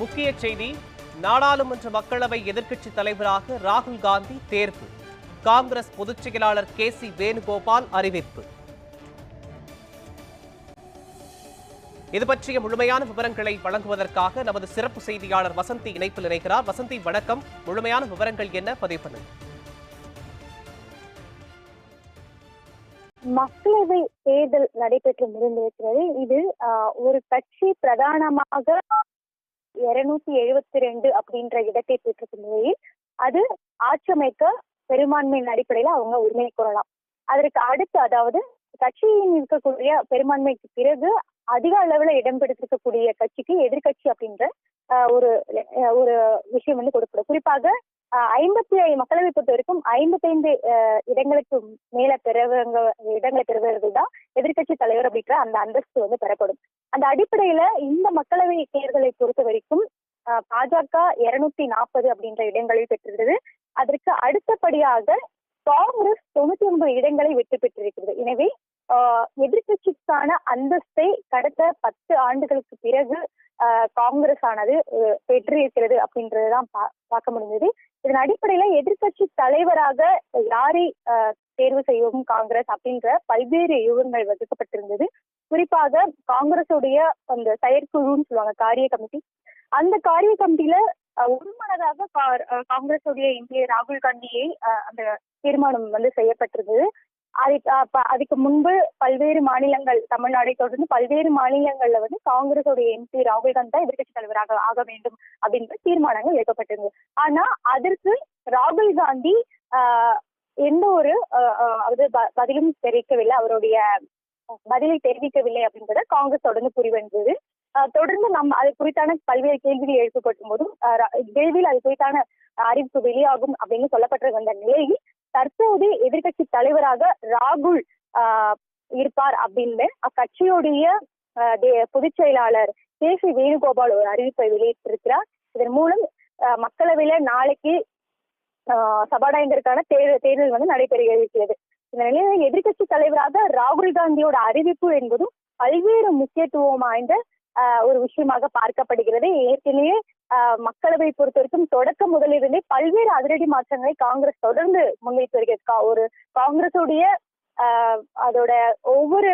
முக்கிய செய்தி நாடாளுமன்ற மக்களவை எதிர்க்கட்சி தலைவராக ராகுல் காந்தி தேர்வு. காங்கிரஸ் பொதுச் செயலாளர் கே சி வேணுகோபால் அறிவிப்பு. இது பற்றிய முழுமையான விவரங்களை வழங்குவதற்காக நமது சிறப்பு செய்தியாளர் வசந்தி இணைப்பில் இணைகிறார். வசந்தி வணக்கம். முழுமையான விவரங்கள் என்ன? பதிவு பண்ணுங்க. மக்களவை தேர்தல் நடைபெற்று முடிந்திருக்கிறது. இது ஆஹ், ஒரு கட்சி பிரதானமாக இருநூத்தி எழுபத்தி ரெண்டு அப்படின்ற இடத்தை பெற்றிருக்கும் நிலையில் அது ஆட்சியமைக்க பெரும்பான்மையின் அடிப்படையில அவங்க உரிமை கோரலாம். அதற்கு அடுத்து அதாவது கட்சியின் இருக்கக்கூடிய பெரும்பான்மைக்கு பிறகு அதிக அளவுல இடம் பிடித்திருக்கக்கூடிய கட்சிக்கு எதிர்க்கட்சி அப்படின்ற ஆஹ், ஒரு ஒரு விஷயம் வந்து கொடுக்கப்படும். குறிப்பாக ஐம்பத்தி மக்களவை பொறுத்த வரைக்கும் ஐம்பத்தைந்து இடங்களுக்கு மேல பெறவங்க இடங்களை பெறுவர்கள் தான் எதிர்கட்சி தலைவர் அப்படின்ற அந்த அந்தஸ்து வந்து பெறப்படும். அந்த அடிப்படையில இந்த மக்களவை தேர்தலை பொறுத்த வரைக்கும் பாஜக இருநூத்தி நாற்பது அப்படின்ற இடங்களை பெற்றிருந்தது. அதற்கு அடுத்தபடியாக காங்கிரஸ் தொண்ணூத்தி ஒன்பது இடங்களை வெற்றி பெற்றிருக்கிறது. எனவே ஆஹ், எதிர்க்கட்சிக்கான அந்தஸ்தை கடந்த பத்து ஆண்டுகளுக்கு பிறகு ஆஹ், காங்கிரஸ் ஆனது அஹ், பெற்றிருக்கிறது அப்படின்றதுதான் பா- பார்க்க முடிஞ்சது இதன் அடிப்படையில எதிர்க்கட்சி தலைவராக யாரை ஆஹ், தேர்வு செய்யவும் காங்கிரஸ் அப்படின்ற பல்வேறு யூகங்கள் வகுக்கப்பட்டிருந்தது. குறிப்பாக காங்கிரஸுடைய அந்த செயற்குழுன்னு சொல்லுவாங்க காரிய கமிட்டி. அந்த காரிய கமிட்டியில அஹ், ஒருமனதாக கா- காங்கிரஸுடைய எம்பி ராகுல் காந்தியை அந்த தீர்மானம் வந்து செய்யப்பட்டிருந்தது. அதுக்கு அதுக்கு முன்பு பல்வேறு மாநிலங்கள் தமிழ்நாடை தொடர்ந்து பல்வேறு மாநிலங்கள்ல வந்து காங்கிரஸுடைய எம்பி ராகுல் காந்தி தான் எதிர்க்கட்சி தலைவராக ஆக வேண்டும் அப்படின்ற தீர்மானங்கள் எடுக்கப்பட்டிருந்தது. ஆனா அதற்கு ராகுல் காந்தி ஆஹ், எந்த ஒரு அதாவது அது ப- பதிலும் தெரிவிக்கவில்லை. அவருடைய பதிலை தெரிவிக்கவில்லை அப்படின்றத காங்கிரஸ் தொடர்ந்து புரிவென்றது தொடர்ந்து நம்ம அது குறித்தான பல்வேறு கேள்விகள் எழுப்பப்படும் போதும் விரைவில் அது குறித்தான அறிவிப்பு வெளியாகும் அப்படின்னு சொல்லப்பட்டு வந்த நிலையில் தற்போது எதிர்கட்சி தலைவராக ராகுல் ஆஹ், இருப்பார் அப்படின்னு அக்கட்சியுடைய தே- பொதுச் செயலாளர் கே சி வேணுகோபால் ஒரு அறிவிப்பை வெளியிட்டிருக்கிறார். இதன் மூலம் ஆஹ், மக்களவையில நாளைக்கு ஆஹ், சபாநாயகருக்கான தேர்தல் தேர்தல் வந்து நடைபெற இருக்கிறது இந்த நிலையில் எதிர்கட்சி தலைவராக ராகுல் காந்தியோட அறிவிப்பு என்பதும் பல்வேறு முக்கியத்துவம் வாய்ந்த ஆஹ், ஒரு விஷயமாக பார்க்கப்படுகிறது. ஏற்கனவே ஆஹ், மக்களவை பொறுத்த வரைக்கும் தொடக்க முதலிருந்தே பல்வேறு அதிரடி மாற்றங்களை காங்கிரஸ் தொடர்ந்து முன்வைத்து வருகிறது. கா- ஒரு காங்கிரஸுடைய ஆஹ், அதோட ஒவ்வொரு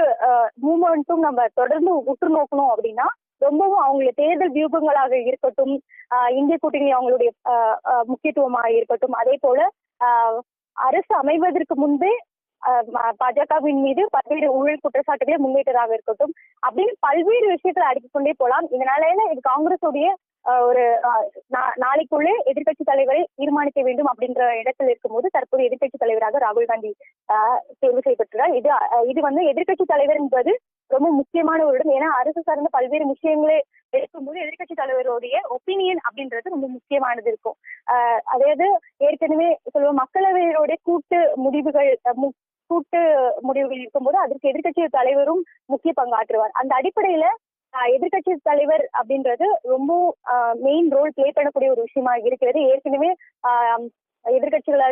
மூமெண்ட்டும் நம்ம தொடர்ந்து உற்று நோக்கணும் அப்படின்னா ரொம்பவும் அவங்களுடைய தேர்தல் வியூகங்களாக இருக்கட்டும் ஆஹ், இந்திய கூட்டணி அவங்களுடைய ஆஹ், முக்கியத்துவமாக இருக்கட்டும் அதே போல ஆஹ், அரசு அமைவதற்கு முன்பே பாஜகவின் மீது பல்வேறு ஊழல் குற்றச்சாட்டுகளை முன்வைத்ததாக இருக்கட்டும் அப்படின்னு பல்வேறு விஷயத்துல அடுக்கிக் கொண்டே போலாம் இதனால இது காங்கிரஸுடைய ஒரு நா- நாளைக்குள்ளே எதிர்கட்சி தலைவரை தீர்மானிக்க வேண்டும் அப்படின்ற இடத்தில் இருக்கும்போது தற்போது எதிர்கட்சி தலைவராக ராகுல் காந்தி ஆஹ், தேர்வு செய்யப்பட்டுள்ளார் இது இது வந்து எதிர்க்கட்சி தலைவர் என்பது ரொம்ப முக்கியமான ஒரு இடம். ஏன்னா அரசு சார்ந்த பல்வேறு விஷயங்களை எடுக்கும்போது எதிர்க்கட்சி தலைவருடைய ஒப்பீனியன் அப்படின்றது ரொம்ப முக்கியமானது இருக்கும். ஆஹ், அதாவது ஏற்கனவே சொல்லுவோம் மக்களவையோட கூட்டு முடிவுகள் கூட்டு முடிவுகள் இருக்கும்போது அதற்கு எதிர்க்கட்சி தலைவரும் முக்கிய பங்காற்றுவார். அந்த அடிப்படையில எதிர்கட்சி தலைவர் அப்படின்றது ரொம்ப மெயின் ரோல் ப்ளே பண்ணக்கூடிய ஒரு விஷயமா இருக்கிறது. ஏற்கனவே ஆஹ்,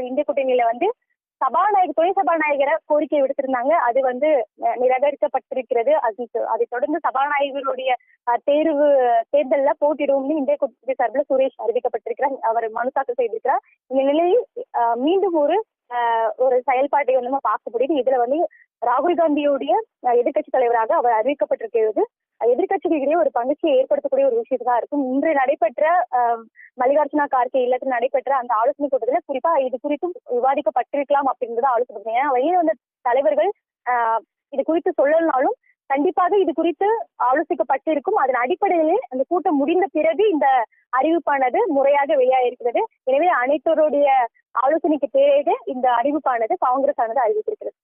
இந்திய கூட்டணியில வந்து சபாநாயகர் துணை சபாநாயகரை கோரிக்கை விடுத்திருந்தாங்க. அது வந்து அஹ், நிராகரிக்கப்பட்டிருக்கிறது. அது அதை தொடர்ந்து சபாநாயகருடைய அஹ், தேர்வு தேர்தல்ல போட்டியிடுவோம்னு இந்திய கூட்டணி சார்பில் சுரேஷ் அறிவிக்கப்பட்டிருக்கிறார். அவர் மனு தாக்கல் செய்திருக்கிறார். இந்த நிலையில் மீண்டும் ஒரு ஒரு செயல்பாட்டை வந்து நம்ம பார்க்க முடியுது. இதுல வந்து ராகுல் காந்தியுடைய எதிர்கட்சி எதிர்க்கட்சி தலைவராக அவர் அறிவிக்கப்பட்டிருக்கிறது எதிர்கட்சிகளிடையே ஒரு பங்குச்சியை ஏற்படுத்தக்கூடிய ஒரு விஷயத்தான் இருக்கும். இன்று நடைபெற்ற மல்லிகார்ஜுனா கார்கே இல்லத்தில் நடைபெற்ற அந்த ஆலோசனை கூட்டத்துல குறிப்பா இது குறித்தும் விவாதிக்கப்பட்டிருக்கலாம் அப்படின்றத ஆலோசனை ஏன்னா வெளியே வந்த தலைவர்கள் ஆஹ், இது குறித்து சொல்லலனாலும் கண்டிப்பாக இது குறித்து ஆலோசிக்கப்பட்டிருக்கும். அதன் அடிப்படையிலே அந்த கூட்டம் முடிந்த பிறகு இந்த அறிவிப்பானது முறையாக வெளியாகிருக்கிறது எனவே அனைத்தோருடைய ஆலோசனைக்கு பிறகு இந்த அறிவிப்பானது காங்கிரஸ் ஆனது அறிவித்திருக்கிறது.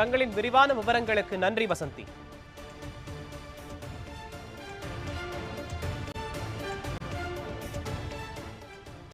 தங்களின் விரிவான விவரங்களுக்கு நன்றி வசந்தி.